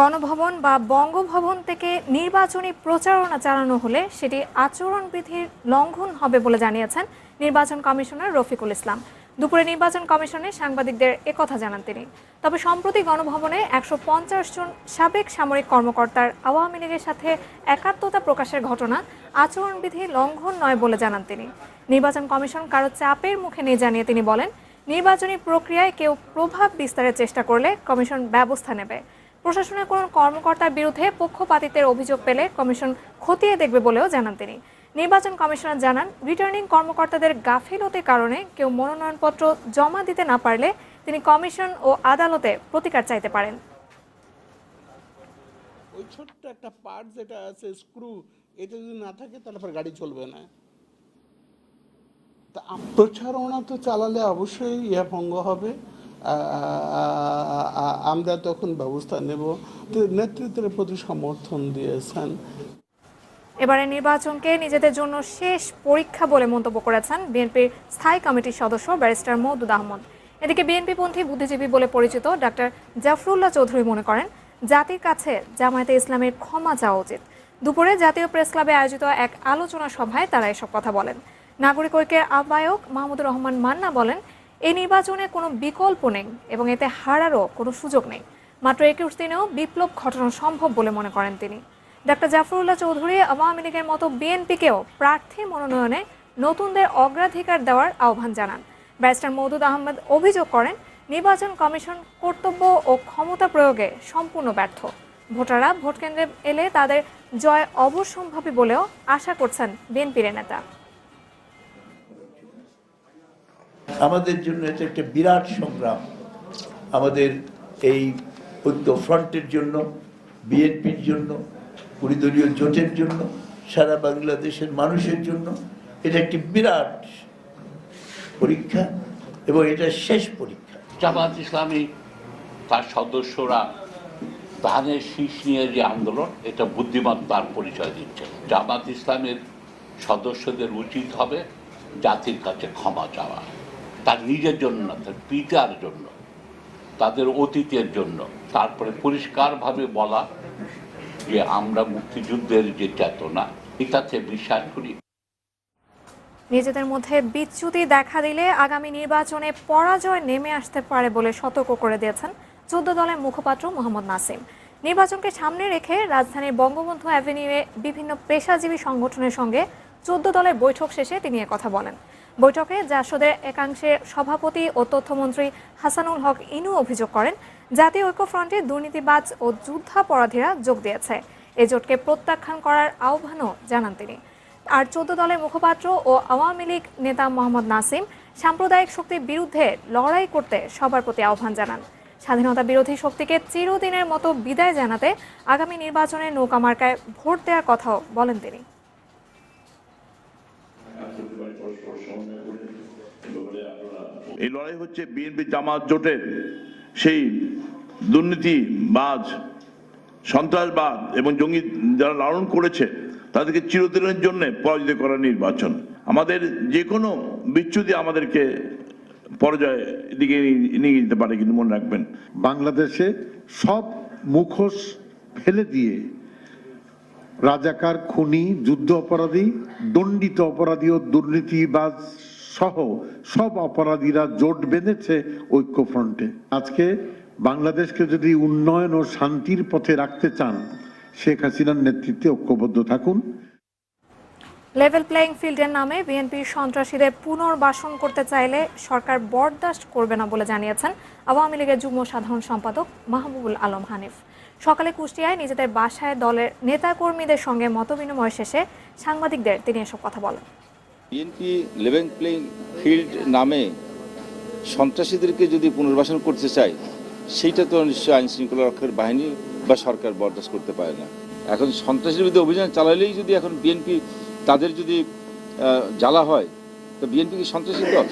গণভবন বা বঙ্গভবন থেকে নির্বাচনী প্রচারণা চালানো হলে সেটি আচরণবিধির লঙ্ঘন হবে বলে জানিয়েছেন নির্বাচন কমিশনার রফিকুল ইসলাম। দুপুরে নির্বাচন কমিশনে সাংবাদিকদের একথা জানান তিনি। তবে সম্প্রতি গণভবনে একশো পঞ্চাশ জন সাবেক সামরিক কর্মকর্তার আওয়ামী লীগের সাথে একাত্মতা প্রকাশের ঘটনা আচরণবিধি লঙ্ঘন নয় বলে জানান তিনি। নির্বাচন কমিশন কারও চাপের মুখে নিয়ে জানিয়ে তিনি বলেন, নির্বাচনী প্রক্রিয়ায় কেউ প্রভাব বিস্তারের চেষ্টা করলে কমিশন ব্যবস্থা নেবে। প্রশাসনের কোনো কর্মকর্তার বিরুদ্ধে পক্ষপাতিত্বের অভিযোগ পেলে কমিশন খতিয়ে দেখবে বলেও জানান তিনি। নির্বাচন কমিশনার জানান, রিটার্নিং কর্মকর্তাদের গাফিলতির কারণে কেউ মনোনয়নপত্র জমা দিতে না পারলে তিনি কমিশন ও আদালতে প্রতিকার চাইতে পারেন। ওই ছোট্ট একটা পার্ট যেটা আছে, স্ক্রু, এটা যদি না থাকে তাহলে পরে গাড়ি চলবে না। তা প্রচারণা তো চালালে অবশ্যই ইয়া ভঙ্গ হবে। আমরা তখন ব্যবস্থা নেব। নেতৃত্বের প্রতি সমর্থন দিয়েছেন। এবারে নির্বাচনকে নিজেদের জন্য শেষ পরীক্ষা বলে মন্তব্য করেছেন বিএনপির স্থায়ী কমিটির সদস্য ব্যারিস্টার মওদুদ আহমদ। এদিকে বিএনপিপন্থী বুদ্ধিজীবী বলে পরিচিত ডাক্তার জাফরুল্লাহ চৌধুরী মনে করেন, জাতির কাছে জামায়াতে ইসলামের ক্ষমা চাওয়া উচিত। দুপুরে জাতীয় প্রেস ক্লাবে আয়োজিত এক আলোচনা সভায় তারা এসব কথা বলেন। নাগরিক ঐক্যের আহ্বায়ক মাহমুদুর রহমান মান্না বলেন এই নির্বাচনে কোনো বিকল্প নেই এবং এতে হারারও কোনো সুযোগ নেই। মাত্র একুশ দিনেও বিপ্লব ঘটানো সম্ভব বলে মনে করেন তিনি। ডাক্তার জাফরুল্লাহ চৌধুরী আওয়ামী লীগের মতো বিএনপিকেও প্রার্থী মনোনয়নে নতুনদের অগ্রাধিকার দেওয়ার আহ্বান জানান। ব্যারিস্টার মওদুদ আহমেদ অভিযোগ করেন, নির্বাচন কমিশন কর্তব্য ও ক্ষমতা প্রয়োগে সম্পূর্ণ ব্যর্থ। ভোটাররা ভোট কেন্দ্রে এলে তাদের জয় অবশ্যম্ভাবী বলেও আশা করছেন বিএনপির নেতা। আমাদের জন্য এটা একটা বিরাট সংগ্রাম। আমাদের এই ঐক্য ফ্রন্টের জন্য, বিএনপির জন্য পরিদলীয় জোটের জন্য, সারা বাংলাদেশের মানুষের জন্য এটা একটি বিরাট পরীক্ষা এবং এটা শেষ পরীক্ষা। জামাত ইসলামী তার সদস্যরা ধানের শীষ নিয়ে যে আন্দোলন, এটা বুদ্ধিমত্তার পরিচয় দিচ্ছে। জামাত ইসলামের সদস্যদের উচিত হবে জাতির কাছে ক্ষমা চাওয়া। তার নিজের জন্য না, তার পিতার জন্য, তাদের অতীতের জন্য। তারপরে পরিষ্কারভাবে বলা যে আমরা মুক্তিযুদ্ধের যে চেতনা এটাতে বিশ্বাস করি নিজেদের মধ্যে বিচ্যুতি দেখা দিলে আগামী নির্বাচনে পরাজয় নেমে আসতে পারে বলে সতর্ক করে দিয়েছেন চোদ্দ দলের মুখপাত্র মোহাম্মদ নাসিম। নির্বাচনকে সামনে রেখে রাজধানীর বঙ্গবন্ধু অ্যাভিনিউয়ে বিভিন্ন পেশাজীবী সংগঠনের সঙ্গে চোদ্দ দলের বৈঠক শেষে তিনি কথা বলেন। বৈঠকে জাসদের একাংশের সভাপতি ও তথ্যমন্ত্রী হাসানুল হক ইনু অভিযোগ করেন, জাতীয় ঐক্যফ্রন্টে দুর্নীতিবাজ ও যুদ্ধাপরাধীরা যোগ দিয়েছে। এ জোটকে প্রত্যাখ্যান করার আহ্বানও জানান তিনি। আর চোদ্দ দলের মুখপাত্র ও আওয়ামী লীগ নেতা মোহাম্মদ নাসিম সাম্প্রদায়িক শক্তির বিরুদ্ধে লড়াই করতে সবার প্রতি আহ্বান জানান। স্বাধীনতা বিরোধী শক্তিকে চিরদিনের মতো বিদায় জানাতে আগামী নির্বাচনে নৌকা মার্কায় ভোট দেওয়ার কথাও বলেন তিনি। এই লড়াই হচ্ছে বিএনপি জামাত জোটের সেই দুর্নীতিবাজ, সন্ত্রাসবাদ এবং জঙ্গি যারা লালন করেছে, তাদেরকে চিরদিনের জন্য পরাজিত করার নির্বাচন। আমাদের যে কোনো বিচ্যুতি আমাদেরকে পরাজয় দিকে নিয়ে যেতে পারে, কিন্তু মনে রাখবেন। বাংলাদেশে সব মুখোশ ফেলে দিয়ে রাজাকার, খুনি, যুদ্ধ অপরাধী, দণ্ডিত অপরাধী ও দুর্নীতিবাজ সহ সব অপরাধীরা জোট বেঁধেছে ঐক্যফ্রন্টে। আজকে বাংলাদেশকে যদি উন্নয়ন ও শান্তির পথে রাখতে চান, শেখ হাসিনার নেতৃত্বে ঐক্যবদ্ধ থাকুন। লেভেল প্লেয়িং ফিল্ডের নামে বিএনপির সন্ত্রাসীদের পুনর্বাসন করতে চাইলে সরকার বরদাস্ত করবে না বলে জানিয়েছেন আওয়ামী লীগের যুগ্ম সাধারণ সম্পাদক মাহবুবুল আলম হানিফ। সকালে কুষ্টিয়ায় নিজেদের বাসায় দলের নেতাকর্মীদের সঙ্গে মতবিনিময় শেষে সাংবাদিকদের তিনি এসব কথা বলেন। বিএনপি লেভেন প্লেইং ফিল্ড নামে সন্ত্রাসীদেরকে যদি পুনর্বাসন করতে চায়, সেইটা তো নিশ্চয়ই আইন শৃঙ্খলা রক্ষার বাহিনী বা সরকার বরদাস্ত করতে পারে না। এখন সন্ত্রাসীর বিরুদ্ধে অভিযান চালালেই যদি এখন বিএনপি তাদের যদি জ্বালা হয়, তো বিএনপি কি সন্ত্রাসী দল?